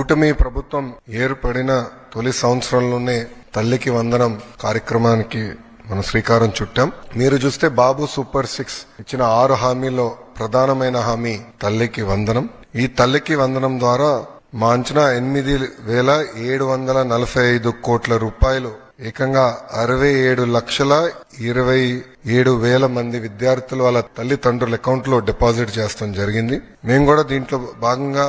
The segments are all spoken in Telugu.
కూటమి ప్రభుత్వం ఏర్పడిన తొలి సంవత్సరంలోనే తల్లికి వందనం కార్యక్రమానికి మనం శ్రీకారం చుట్టాం. మీరు చూస్తే బాబు సూపర్ సిక్స్ ఇచ్చిన ఆరు హామీలో ప్రధానమైన హామీ తల్లికి వందనం. ఈ తల్లికి వందనం ద్వారా మా అంచనా ఎనిమిది వేల ఏడు వందల నలభై ఐదు కోట్ల రూపాయలు ఏకంగా అరవై ఏడు లక్షల ఇరవై ఏడు వేల మంది విద్యార్థులు వాళ్ళ తల్లిదండ్రుల అకౌంట్లో డిపాజిట్ చేస్తాం జరిగింది. మేము కూడా దీంట్లో భాగంగా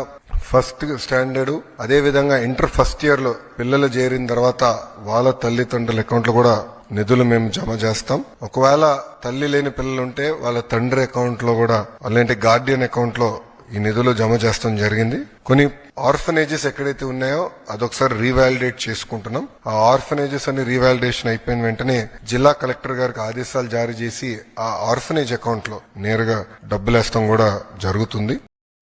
ఫస్ట్ స్టాండర్డ్ అదే విధంగా ఇంటర్ ఫస్ట్ ఇయర్లో పిల్లలు చేరిన తర్వాత వాళ్ళ తల్లిదండ్రుల అకౌంట్లో కూడా నిధులు మేము జమ చేస్తాం. ఒకవేళ తల్లి లేని పిల్లలు ఉంటే వాళ్ళ తండ్రి అకౌంట్లో కూడా అలాంటి గార్డియన్ అకౌంట్లో ఈ నిధులు జమ చేస్తాం జరిగింది. కొన్ని ఆర్ఫనేజెస్ ఎక్కడైతే ఉన్నాయో అదొకసారి రీవాలిడేట్ చేసుకుంటున్నాం. ఆ ఆర్ఫనేజెస్ అని రీవాలిడేషన్ అయిపోయిన వెంటనే జిల్లా కలెక్టర్ గారికి ఆదేశాలు జారీ చేసి ఆ ఆర్ఫనేజ్ అకౌంట్లో నేరుగా డబ్బులేస్తాం కూడా జరుగుతుంది.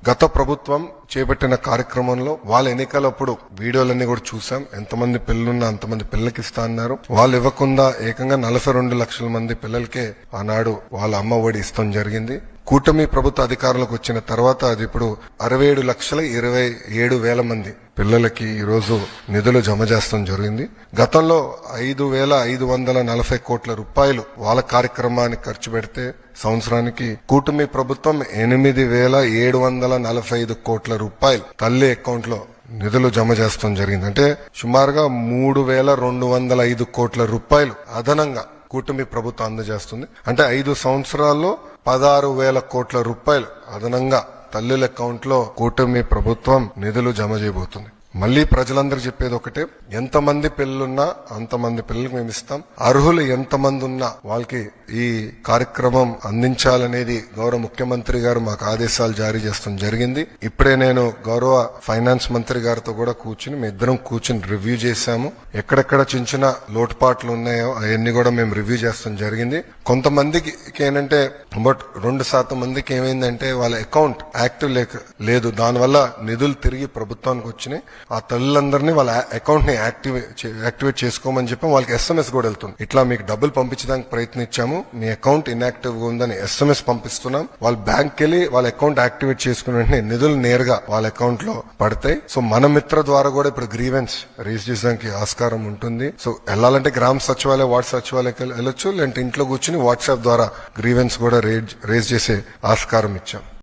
గత ప్రభుత్వం చేపట్టిన కార్యక్రమంలో వాళ్ళ ఎన్నికలప్పుడు వీడియోలన్నీ కూడా చూసాం. ఎంతమంది పిల్లలున్నా అంతమంది పిల్లలకి ఇస్తా అన్నారు. వాళ్ళు ఇవ్వకుండా ఏకంగా నలభై రెండు లక్షల మంది పిల్లలకే ఆనాడు వాళ్ళ అమ్మ ఒడి ఇస్తాం జరిగింది. కూటమి ప్రభుత్వ అధికారంలోకి వచ్చిన తర్వాత అది ఇప్పుడు అరవై ఏడు లక్షల ఇరవై ఏడు వేల మంది పిల్లలకి ఈరోజు నిధులు జమ చేస్తాం జరిగింది. గతంలో ఐదు వేల ఐదు వందల నలభై కోట్ల రూపాయలు వాళ్ళ కార్యక్రమానికి ఖర్చు పెడితే సంవత్సరానికి కూటమి ప్రభుత్వం ఎనిమిది వేల ఏడు వందల నలభై ఐదు కోట్ల రూపాయలు తల్లి అకౌంట్లో నిధులు జమ చేస్తాం జరిగింది. అంటే సుమారుగా మూడు వేల రెండు వందల ఐదు కోట్ల రూపాయలు అదనంగా కూటమి ప్రభుత్వం అందజేస్తుంది. అంటే ఐదు సంవత్సరాల్లో పదహారు వేల కోట్ల రూపాయలు అదనంగా తల్లుల అకౌంట్లో కూటమి ప్రభుత్వం నిధులు జమ చేయబోతుంది. మళ్ళీ ప్రజలందరూ చెప్పేది ఒకటే ఎంతమంది పిల్లలున్నా అంతమంది పిల్లలకు మేము ఇస్తాం. అర్హులు ఎంతమంది ఉన్నా వాళ్ళకి ఈ కార్యక్రమం అందించాలనేది గౌరవ ముఖ్యమంత్రి గారు మాకు ఆదేశాలు జారీ చేస్తాం జరిగింది. ఇప్పుడే నేను గౌరవ ఫైనాన్స్ మంత్రి గారితో కూడా కూర్చుని మీ ఇద్దరం కూర్చుని రివ్యూ చేశాము. ఎక్కడెక్కడ చిన్న చిన్న లోటుపాట్లు ఉన్నాయో అవన్నీ కూడా మేము రివ్యూ చేస్తాం జరిగింది. కొంతమందికి ఏంటంటే బట్ రెండు శాతం మందికి ఏమైందంటే వాళ్ళ అకౌంట్ యాక్టివ్ లేక లేదు. దానివల్ల నిధులు తిరిగి ప్రభుత్వానికి వచ్చినాయి. ఆ తల్లులందరినీ వాళ్ళ అకౌంట్ని యాక్టివేట్ చేసుకోమని చెప్పి వాళ్ళకి ఎస్ఎంఎస్ కూడా వెళ్తుంది. ఇట్లా మీకు డబ్బులు పంపించడానికి ప్రయత్నించాము. మీ అకౌంట్ ఇన్యాక్టివ్గా ఉందని ఎస్ఎంఎస్ పంపిస్తున్నాం. వాళ్ళ బ్యాంక్ వెళ్ళి వాళ్ళ అకౌంట్ యాక్టివేట్ చేసుకున్న వెంటనే నిధులు నేరుగా వాళ్ళ అకౌంట్లో పడతాయి. సో మన మిత్ర ద్వారా కూడా ఇప్పుడు గ్రీవెన్స్ రేజ్ చేయడానికి ఆస్కారం ఉంటుంది. సో వెళ్ళాలంటే గ్రామ సచివాలయ వార్డ్ సచివాలయకి వెళ్ళొచ్చు. లేదంటే ఇంట్లో కూర్చుని వాట్సాప్ ద్వారా గ్రీవెన్స్ కూడా రేజ్ చేసే ఆస్కారం ఇచ్చాం.